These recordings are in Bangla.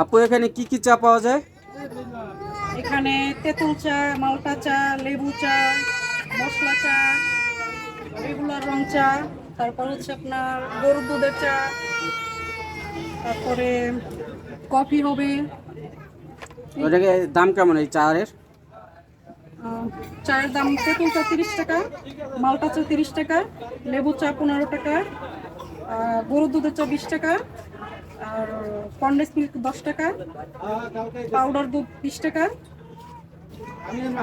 আপু এখানে কি কি চা পাওয়া যায়? এখানে তেঁতুল চা মালটা চা লেবু চা মশলা চা রেগুলার রং চা তারপর হচ্ছে আপনার গরুর দুধের চা তারপরে কফি হবে। ওটাকে দাম কেমন এই চায়ের? চায়ের দাম তেঁতুল চা তিরিশ টাকা মালটা চা তিরিশ টাকা লেবু চা পনেরো টাকা গরুর দুধের চা বিশ টাকা আর কন্ডেন্স মিল্ক দশ টাকা পাউডার দুধ বিশ টাকা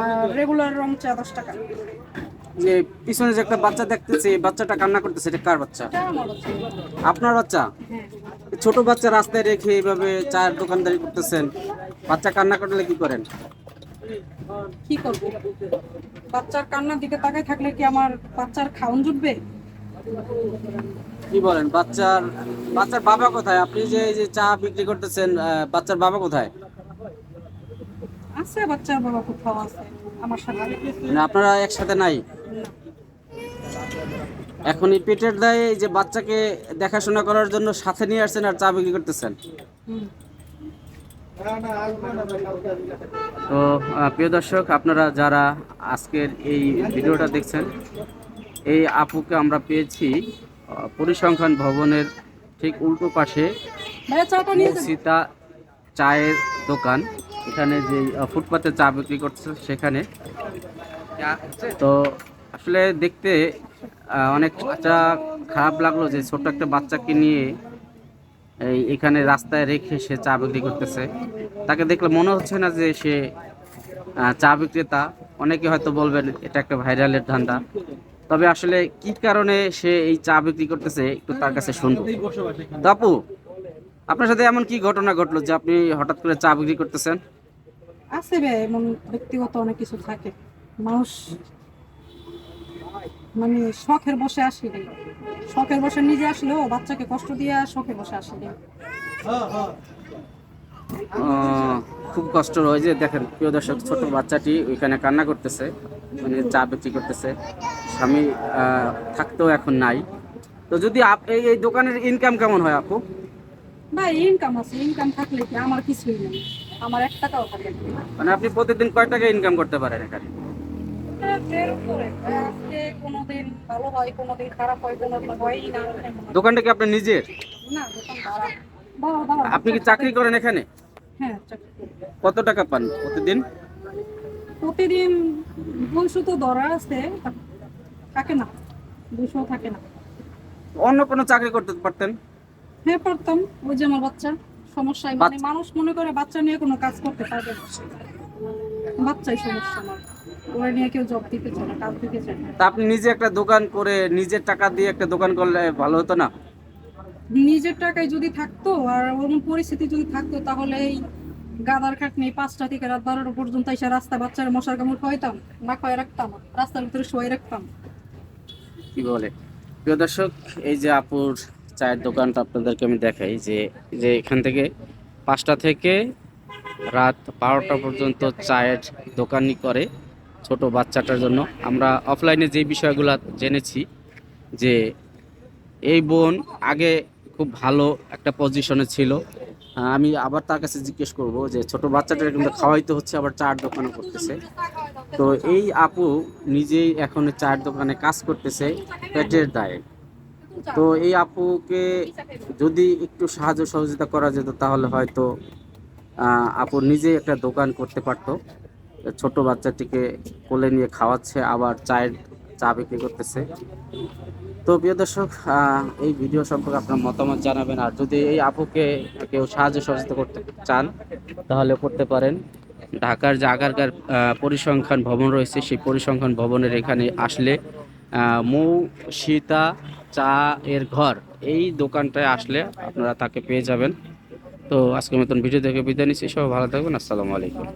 আর রেগুলার রং চা দশ টাকা। যে পিছনে যে একটা বাচ্চা দেখতেছি বাচ্চাটা কান্না করতেছে এটা কার বাচ্চা। আপনার বাচ্চা? হ্যাঁ। ছোট বাচ্চা রাস্তায় রেখে এইভাবে চায়ের দোকানদারি করতেছেন বাচ্চা কান্না করলে কি করেন? কি করব? বাচ্চার কান্নার দিকে তাকায় থাকলে কি আমার বাচ্চার খাওন জুটবে? কি বলেন বাচ্চার বাচ্চার বাবা কোথায়? আপনি যে এই যে চা বিক্রি করতেছেন বাচ্চার বাবা কোথায়? আছে বাচ্চার বাবা কোথাও আছে আমার সাথে। মানে আপনারা একসাথে নাই? এখন এই পেটের দায়ে এই যে বাচ্চাকে দেখাশোনা করার জন্য সাথে নিয়ে আসছেন আর চা বিক্রি করতেছেন? তো প্রিয় দর্শক আপনারা যারা আজকের এই ভিডিওটা দেখছেন এই আপুকে আমরা পেয়েছি। পরিসংখ্যান ভবনের ঠিক উল্টো পাশে সীতা চায়ের দোকান। এখানে যে ফুটপাতে চা বিক্রি করছে সেখানে। তো আসলে দেখতে অনেক চা খারাপ লাগল যে ছোট্ট একটা বাচ্চাকে নিয়ে এই এখানে রাস্তায় রেখে সে চা বিক্রি করতেছে। তাকে দেখলে মনে হচ্ছে না যে সে চা বিক্রেতা। অনেকে হয়তো বলবেন এটা একটা ভাইরালের ধান্দা। তবে আসলে কি কারণে সে এই চা বিক্রি করতেছে একটু তার কাছে শুনব। তো আপু আপনার সাথে এমন কি ঘটনা ঘটলো যে আপনি হঠাৎ করে চা বিক্রি করতেছেন? আছে বে এমন ব্যক্তিগত অনেক কিছু থাকে। মানুষ মানে শখের বসে আসলে শখের বসে নিজে আসলেও বাচ্চাকে কষ্ট দিয়ে শখে বসে আহ, খুব কষ্ট হয় যে দেখেন প্রিয় দর্শক ছোট বাচ্চাটি ওইখানে কান্না করতেছে মানে চা বিক্রি করতেছে। স্বামী থাকতেও এখন নাই। তো যদি এই এই দোকানের ইনকাম কেমন হয় আপু? ভাই ইনকাম আছে। ইনকাম থাকলে কি আমার কিছুই নেই? আমার এক টাকাও থাকে মানে আপনি প্রতিদিন কয় টাকা ইনকাম করতে পারেন এখানে? হয় হয় দোকানটা কি আপনার নিজের? আপনি কি চাকরি করেন এখানে? হ্যাঁ কত টাকা পান প্রতিদিন? প্রতিদিন দুইশো তো ধরা আছে থাকে না দুইশো থাকে না। অন্য কোনো চাকরি করতে পারতেন? হ্যাঁ পারতাম। ওই যে আমার বাচ্চা সমস্যায় মানে মানুষ মনে করে বাচ্চা নিয়ে কোনো কাজ করতে পারবে না। বাচ্চাই সমস্যা আমার। ওরা নিয়ে কেউ জব দিতে চায় না কাজ দিতে চায় না। তা আপনি নিজে একটা দোকান করে নিজের টাকা দিয়ে একটা দোকান করলে ভালো হতো না? নিজের টাকায় যদি থাকতো আর ওরকম পরিস্থিতি যদি থাকতো তাহলে এই গাদার খাটনি পাঁচটা থেকে রাত বারোটা পর্যন্ত এসে রাস্তায় বাচ্চারা মশার কামড় খাওয়াইতাম না খাওয়াই রাখতাম রাস্তার ভিতরে শোয়াই রাখতাম। কি বলে? প্রিয় দর্শক, এই যে আপুর চায়ের দোকানটা আপনাদেরকে আমি দেখাই, যে যে এখান থেকে পাঁচটা থেকে রাত বারোটা পর্যন্ত চায়ের দোকানই করে ছোট বাচ্চাটার জন্য। আমরা অফলাইনে যে বিষয়গুলো জেনেছি, যে এই বোন আগে খুব ভালো একটা পজিশনে ছিল। আমি আবার তার কাছে জিজ্ঞেস করব যে, ছোট বাচ্চাটার কিন্তু খাওয়াইতে হচ্ছে, আবার চায়ের দোকানও করতেছে। তো এই আপু নিজেই এখন চায়ের দোকানে কাজ করতেছে, পেটের দায়ে। তো এই আপুকে যদি একটু সাহায্য সহযোগিতা করা যেত তাহলে হয়তো আপু নিজেই একটা দোকান করতে পারতো। ছোট বাচ্চাটিকে কোলে নিয়ে খাওয়াচ্ছে, আবার চায়ের চা বিক্রি করতেছে। তো প্রিয় দর্শক এই ভিডিও সম্পর্কে আপনার মতামত জানাবেন। আর যদি এই আপুকে কেউ সাহায্য সহযোগিতা করতে চান, তাহলে করতে পারেন। ঢাকার যে আগারকার পরিসংখ্যান ভবন রয়েছে, সেই পরিসংখ্যান ভবনের এখানে আসলে মৌ, সীতা, চা এর ঘর, এই দোকানটায় আসলে আপনারা তাকে পেয়ে যাবেন। তো আজকের মতন ভিডিও দেখে বিদায় নিচ্ছি। সবাই ভালো থাকবেন। আসসালামু আলাইকুম।